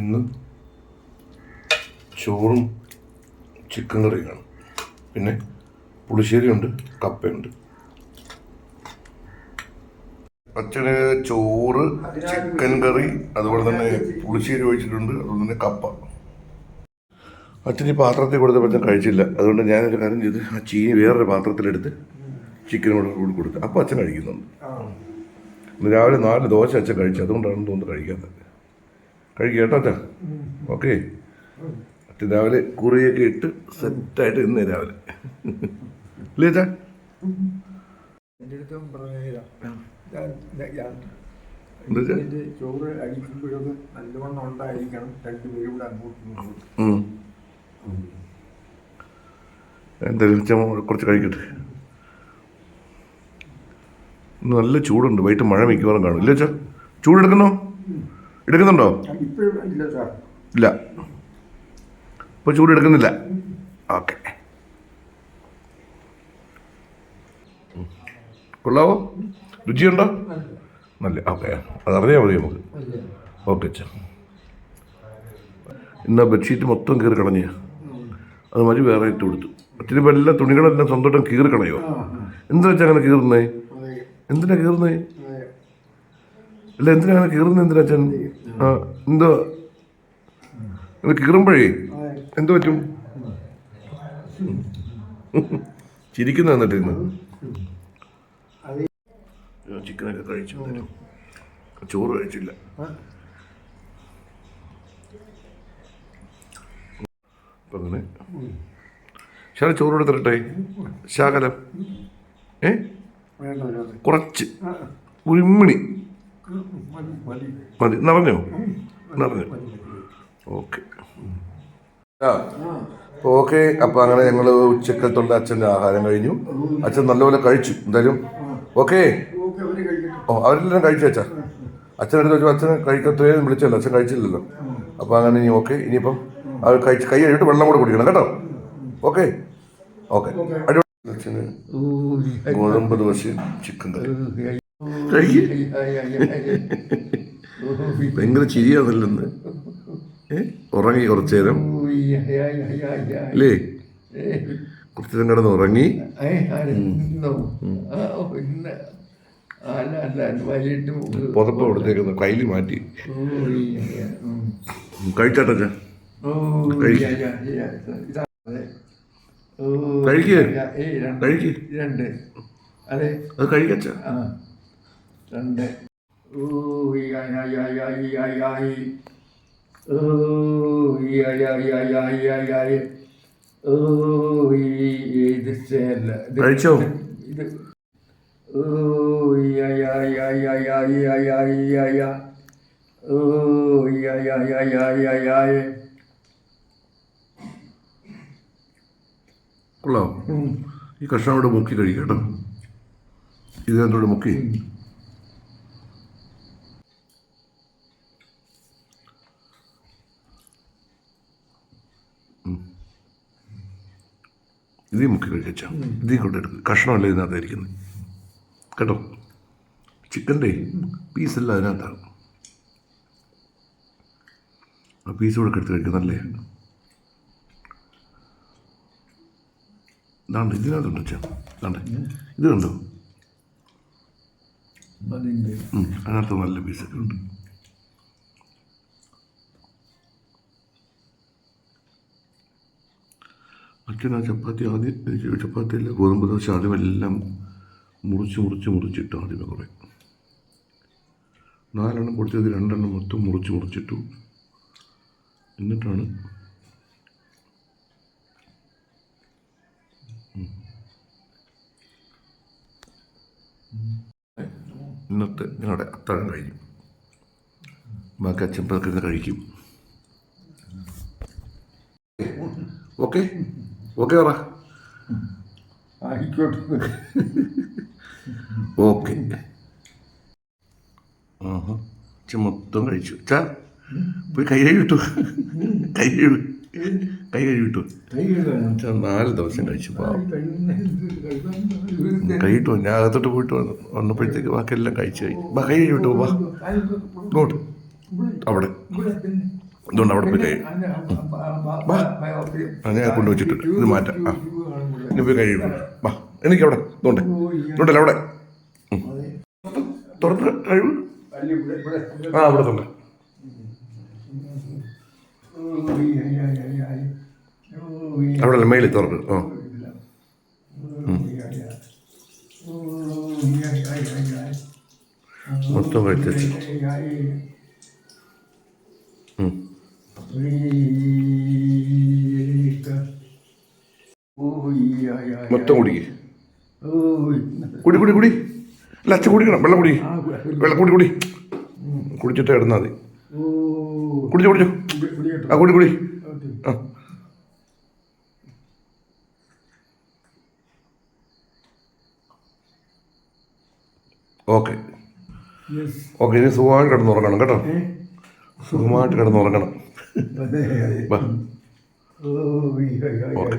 ഇന്ന് ചോറും ചിക്കൻ കറിയാണ്. പിന്നെ പുളിശ്ശേരിയുണ്ട് കപ്പയുണ്ട്. അച്ഛന് ചോറ് ചിക്കൻ കറി അതുപോലെ തന്നെ പുളിശ്ശേരി ഒഴിച്ചിട്ടുണ്ട് അതുപോലെ തന്നെ കപ്പ. അച്ഛൻ ഈ പാത്രത്തിൽ കൊടുത്തപ്പോൾ അച്ഛൻ കഴിച്ചില്ല. അതുകൊണ്ട് ഞാനൊരു കാര്യം ചെയ്ത്. ആ ചീനി വേറൊരു പാത്രത്തിലെടുത്ത് ചിക്കനോട് കൂടി കൊടുത്ത്. അപ്പോൾ അച്ഛൻ കഴിക്കുന്നുണ്ട്. രാവിലെ നാല് ദോശ അച്ഛൻ കഴിച്ചു. അതുകൊണ്ടാണ് തോന്നുന്നു കഴിക്കാത്തത്. കഴിക്കുക കേട്ടോ അച്ഛൻ. ഓക്കെ. അച്ഛൻ രാവിലെ കുറിയൊക്കെ ഇട്ട് സെറ്റായിട്ട് ഇന്ന് രാവിലെ. ഇല്ലേ അച്ഛാ? എന്റെ അടുത്തും? ഇതിന്റെ ചോറ് അടിക്കുമ്പോഴൊക്കെ നല്ലവണ്ണം ഉണ്ടായിരിക്കണം. രണ്ടുപേരും കൂടെ അങ്ങോട്ടും. എന്തായാലും അച്ഛൻ കുറച്ച് കഴിക്കട്ടെ. നല്ല ചൂടുണ്ട്. വൈകിട്ട് മഴ മിക്കവാറും കാണും. ഇല്ല ചൂടെടുക്കണോ? എടുക്കുന്നുണ്ടോ? ഇല്ല. ഇപ്പൊ ഇപ്പോൾ ചൂട് എടുക്കുന്നില്ല. ഓക്കെ. കൊള്ളാവോ? രുചിയുണ്ടോ? നല്ല. ഓക്കെ. അതറിയാൽ മതി നമുക്ക്. ഓക്കെ അച്ഛാ. ഇന്ന് ബെഡ്ഷീറ്റ് മൊത്തം കീറി കളഞ്ഞ. അത് മതി വേറെ ഇട്ട് കൊടുത്തു. ഒത്തിരി എല്ലാ തുണികളെല്ലാം സ്വന്തമായിട്ടും കീറി കളയോ എന്തിനാ വെച്ചാൽ അങ്ങനെ കീറുന്നേ? എന്തിനാ കീറുന്നേ? അല്ല എന്തിനാ അങ്ങനെ കീറുന്നത് എന്തിനാ അച്ഛൻ? ആ എന്തോ? അത് കീറുമ്പോഴേ എന്തു പറ്റും? ചിരിക്കുന്ന എന്നിട്ട് ഇന്ന് ചിക്കനൊക്കെ കഴിച്ചു. ചോറ് കഴിച്ചില്ല. അപ്പം അങ്ങനെ. ശാല ചോറ് എടുത്തിട്ടെ? ശാകലം. ഏ? കുറച്ച്. ഒരു ഇമ്മിണി മതി. നിറഞ്ഞോ നിറഞ്ഞു ഓക്കെ. ആ ഓക്കെ. അപ്പോൾ അങ്ങനെ ഞങ്ങൾ ഉച്ചക്കത്തുള്ള അച്ഛന്റെ ആഹാരം കഴിഞ്ഞു. അച്ഛൻ നല്ലപോലെ കഴിച്ചു. എന്തായാലും. ഓക്കെ. ഓ അവരെല്ലാം കഴിച്ചു അച്ഛാ? അച്ഛനടുത്ത് വെച്ചു. അച്ഛൻ കഴിക്കത്തേ വിളിച്ചല്ലോ. അച്ഛൻ കഴിച്ചില്ലല്ലോ. അപ്പോൾ അങ്ങനെ ഇനി ഓക്കെ. ഇനിയിപ്പം അവർ കഴിച്ച് കൈ കഴിയിട്ട് വെള്ളം കൂടെ കുടിക്കണം കേട്ടോ. ഓക്കെ. ഓക്കെ. അടിപൊളി. അച്ഛന് ഗോതമ്പ് ദോശയും ചിക്കൻ കറി ഭയങ്കര ചിരിയാണല്ലെന്ന് ഉറങ്ങി കുറച്ചേരം. അല്ലേ കുറച്ചു നേരം കിടന്ന് ഉറങ്ങി പുതപ്പ് കൊടുത്തേക്കുന്നു. കയ്യിൽ മാറ്റി. കഴിച്ചാട്ടോ കഴിക്കേ. കഴിക്കേ. രണ്ട്. അതെ. അത് കഴിക്കച്ച രണ്ട് ഈ കഷ്ണം ഇവിടെ മുക്കി കഴിക്കട്ടോ ഇത് എന്നോട് മുക്കി ഇതീ മുക്കി കഴിച്ചാൽ ഇതീ കൊണ്ടെടുക്ക് കഷ്ണമല്ല ഇതിനകത്ത് ഇരിക്കുന്നത് കേട്ടോ? ചിക്കന്റെ പീസല്ല അതിനകത്താണ്. ആ പീസ് കൂടെ എടുത്ത് കഴിക്കാം നല്ലേ. ഇതാണ്ട് ഇതിനകത്തുണ്ട് അച്ഛൻ ഇതാണ്ട്. ഇത് കണ്ടോ? അതിനകത്ത് നല്ല പീസൊക്കെ ഉണ്ട്. ആ ചപ്പാത്തി ആദ്യം ചപ്പാത്തി ചപ്പാത്തിയല്ല ഗോതമ്പ് ദോശ ആദ്യം എല്ലാം മുറിച്ച് മുറിച്ച് മുറിച്ചിട്ടു ആദ്യമേ കുറേ. നാലെണ്ണം കൊടുത്തത് രണ്ടെണ്ണം മൊത്തം മുറിച്ച് മുറിച്ചിട്ടു. എന്നിട്ടാണ് ഇന്നത്തെ ഞങ്ങളുടെ അത്താഴം കഴിഞ്ഞു. ബാക്കി അച്ഛൻ ഇരുന്ന് കഴിക്കും. ഓക്കെ? ഓക്കെ പറ. ആയിക്കോട്ടെ. ഓക്കെ ആ മൊത്തം കഴിച്ചു. ചാ പോയി കൈ കഴുകി വിട്ടു കൈ കഴുകി. കൈ കഴുകി വിട്ടു കൈ കഴുകാനോ? അച്ഛൻ നാല് ദിവസം കഴിച്ചു കഴിയുന്ന കഴിയിട്ടു ഞാൻ അകത്തോട്ട് പോയിട്ട് വന്നു. വന്നപ്പോഴത്തേക്ക് ബാക്കിയെല്ലാം കഴിച്ചു കഴിഞ്ഞു. കൈ കഴുകി വിട്ടു വാ. ഇങ്ങോട്ട് അവിടെ. ഇതുകൊണ്ട് അവിടെ പോയി കഴിയും ഞാൻ കൊണ്ടുവച്ചിട്ടുണ്ട് ഇത് മാറ്റാം ആ ഇനി പോയി കഴിയും വാ എനിക്ക് അവിടെ ഇതുണ്ട് ഇതുണ്ടല്ലോ അവിടെ. തുറന്ന് കഴിവ് ആ അവിടെ തന്നെ അവിടെ അല്ല മേളിൽ തുറക്ക് ആ മൊത്തം കഴിച്ചു മൊത്തം കുടിക്ക്. കുടി കുടി കുടി. അല്ല അച്ഛൻ കുടിക്കണം. വെള്ളം കുടി. വെള്ളം കുടി കുടി. കുടിച്ചിട്ട് കിടന്നാൽ മതി. കുടിച്ചോ കുടിച്ചോ. ആ കുടി കുടി. ആ. ഓക്കെ. ഓക്കെ ഇനി സുഖമായിട്ട് കിടന്നുറങ്ങണം കേട്ടോ. സുഖമായിട്ട് കിടന്നുറങ്ങണം ഓക്കെ.